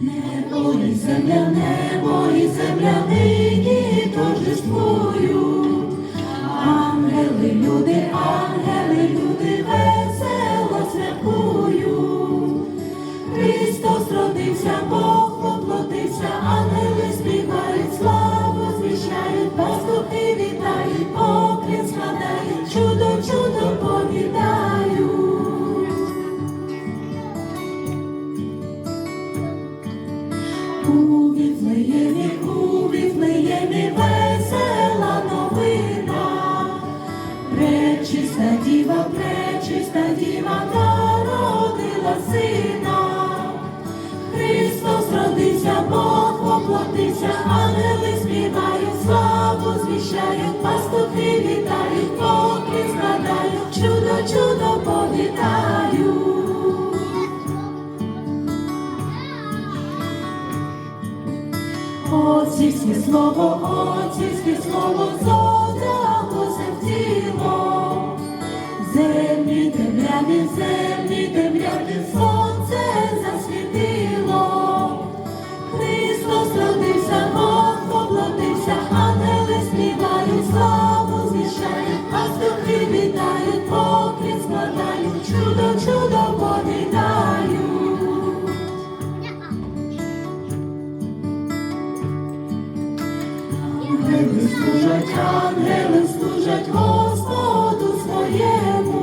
Небо і земля, небо і земля нині торжествують. Ангели, люди, ангели, люди весело Пречиста діва, пречиста діва народила сина. Христос родився, Бог воплотився, ангели співають, славу звіщають, пастухи вітають, поки складають, чудо, чудо повітають. Отцівське слово, отцівське слово зодалося в тіло. Землі темряві, землі темряві, сонце засвітило. Христос родився, служать, ангели служать Господу своєму,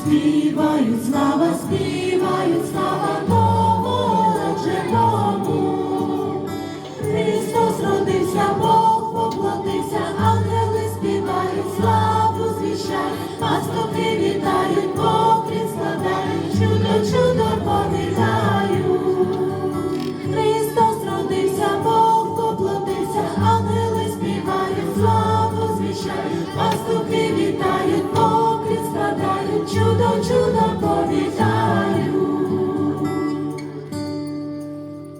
співають слава, співають слава новородженому. Христос родився, Бог воплотився, ангели співають, славу звіщають, пастухи вітають, поклін складають, чудо, чудо